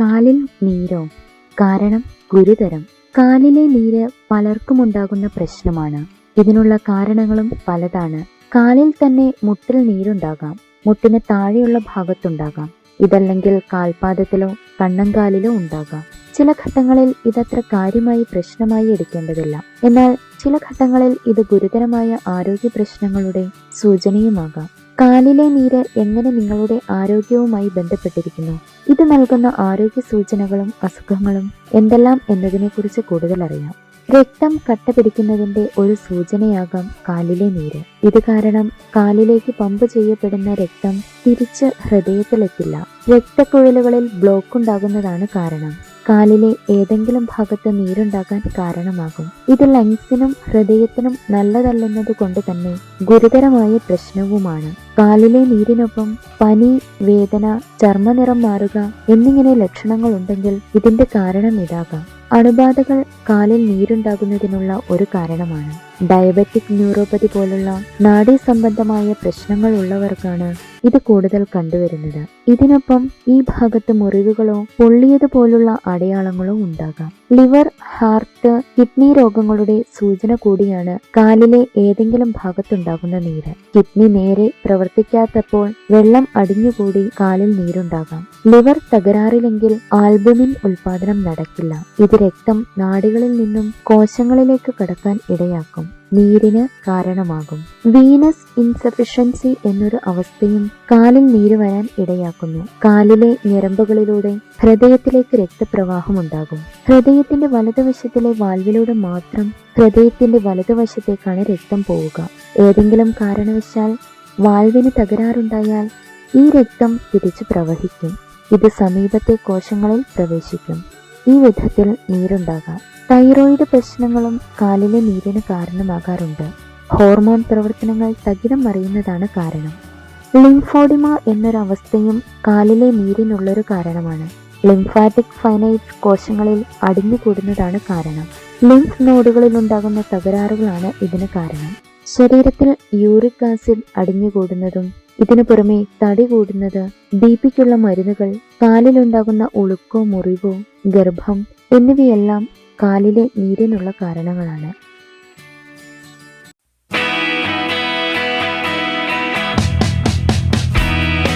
കാലിൽ നീരോ? കാരണം ഗുരുതരം. കാലിലെ നീര് പലർക്കും ഉണ്ടാകുന്ന പ്രശ്നമാണ്. ഇതിനുള്ള കാരണങ്ങളും പലതാണ്. കാലിൽ തന്നെ മുട്ടിൽ നീരുണ്ടാകാം. മുട്ടിന് താഴെയുള്ള ഭാഗത്തുണ്ടാകാം. ഇതല്ലെങ്കിൽ കാൽപാദത്തിലോ കണ്ണങ്കാലിലോ ഉണ്ടാകാം. ചില ഘട്ടങ്ങളിൽ ഇതത്ര കാര്യമായി പ്രശ്നമായി എടുക്കേണ്ടതില്ല. എന്നാൽ ചില ഘട്ടങ്ങളിൽ ഇത് ഗുരുതരമായ ആരോഗ്യ പ്രശ്നങ്ങളുടെ സൂചനയുമാകാം. കാലിലെ നീര് എങ്ങനെ നിങ്ങളുടെ ആരോഗ്യവുമായി ബന്ധപ്പെട്ടിരിക്കുന്നു? ഇത് നൽകുന്ന ആരോഗ്യ സൂചനകളും അസുഖങ്ങളും എന്തെല്ലാം എന്നതിനെക്കുറിച്ച് കൂടുതൽ അറിയാം. രക്തം കട്ട പിടിക്കുന്നതിന്റെ ഒരു സൂചനയാകാം കാലിലെ നീര്. ഇത് കാരണം കാലിലേക്ക് പമ്പ് ചെയ്യപ്പെടുന്ന രക്തം തിരിച്ച് ഹൃദയത്തിലെത്തില്ല. രക്തക്കുഴലുകളിൽ ബ്ലോക്ക് ഉണ്ടാകുന്നതാണ് കാരണം. കാലിലെ ഏതെങ്കിലും ഭാഗത്ത് നീരുണ്ടാകാൻ കാരണമാകും. ഇത് ലങ്സിനും ഹൃദയത്തിനും നല്ലതല്ലെന്നത് കൊണ്ട് തന്നെ ഗുരുതരമായ പ്രശ്നവുമാണ്. കാലിലെ നീരിനൊപ്പം പനി വേദന ചർമ്മനിറം മാറുക എന്നിങ്ങനെ ലക്ഷണങ്ങൾ ഉണ്ടെങ്കിൽ ഇതിന്റെ കാരണം ഇതാകാം. അണുബാധകൾ കാലിൽ നീരുണ്ടാകുന്നതിനുള്ള ഒരു കാരണമാണ്. ഡയബറ്റിക് ന്യൂറോപ്പതി പോലുള്ള നാഡീ സംബന്ധമായ പ്രശ്നങ്ങൾ ഉള്ളവർക്കാണ് ഇത് കൂടുതൽ കണ്ടുവരുന്നത്. ഇതിനൊപ്പം ഈ ഭാഗത്ത് മുറിവുകളോ പൊള്ളിയതുപോലുള്ള അടയാളങ്ങളോ ഉണ്ടാകാം. ലിവർ ഹാർട്ട് കിഡ്നി രോഗങ്ങളുടെ സൂചന കൂടിയാണ് കാലിലെ ഏതെങ്കിലും ഭാഗത്തുണ്ടാകുന്ന നീര്. കിഡ്നി നേരെ പ്രവർത്തിക്കാത്തപ്പോൾ വെള്ളം അടിഞ്ഞുകൂടി കാലിൽ നീരുണ്ടാകാം. ലിവർ തകരാറിലെങ്കിൽ ആൽബുമിൻ ഉൽപാദനം നടക്കില്ല. ഇത് രക്തം നാടുകളിൽ നിന്നും കോശങ്ങളിലേക്ക് കടക്കാൻ ഇടയാക്കും. നീരിന് കാരണമാകും. വീനസ് ഇൻസഫിഷ്യൻസി എന്നൊരു അവസ്ഥയും കാലിൽ നീര് വരാൻ ഇടയാക്കുന്നു. കാലിലെ ഞരമ്പുകളിലൂടെ ഹൃദയത്തിലേക്ക് രക്തപ്രവാഹം ഉണ്ടാകും. ഹൃദയത്തിന്റെ വലതുവശത്തിലെ വാൽവിലൂടെ മാത്രം ഹൃദയത്തിന്റെ വലതുവശത്തേക്കാണ് രക്തം പോവുക. ഏതെങ്കിലും കാരണവശാൽ വാൽവിന് തകരാറുണ്ടായാൽ ഈ രക്തം തിരിച്ചു പ്രവഹിക്കും. ഇത് സമീപത്തെ കോശങ്ങളിൽ പ്രവേശിക്കും. ഈ വിധത്തിൽ നീരുണ്ടാകാം. തൈറോയിഡ് പ്രശ്നങ്ങളും കാലിലെ നീരിന് കാരണമാകാറുണ്ട്. ഹോർമോൺ പ്രവർത്തനങ്ങൾ തകിടം മറിയുന്നതാണ് കാരണം. ലിംഫോഡിമ എന്നൊരവസ്ഥയും കാലിലെ നീരിനുള്ളൊരു കാരണമാണ്. ലിംഫാറ്റിക് ഫൈനൈറ്റ് കോശങ്ങളിൽ അടിഞ്ഞുകൂടുന്നതാണ് കാരണം. ലിംഫ് നോഡുകളിൽ ഉണ്ടാകുന്ന തകരാറുകളാണ് ഇതിന് കാരണം. ശരീരത്തിൽ യൂറിക് ആസിഡ് അടിഞ്ഞുകൂടുന്നതും ഇതിനു പുറമെ തടി കൂടുന്നത് ബി പിക്കുള്ള മരുന്നുകൾ കാലിലുണ്ടാകുന്ന ഉളുക്കോ മുറിവോ ഗർഭം എന്നിവയെല്ലാം കാലിലെ നീരിനുള്ള കാരണങ്ങളാണ്.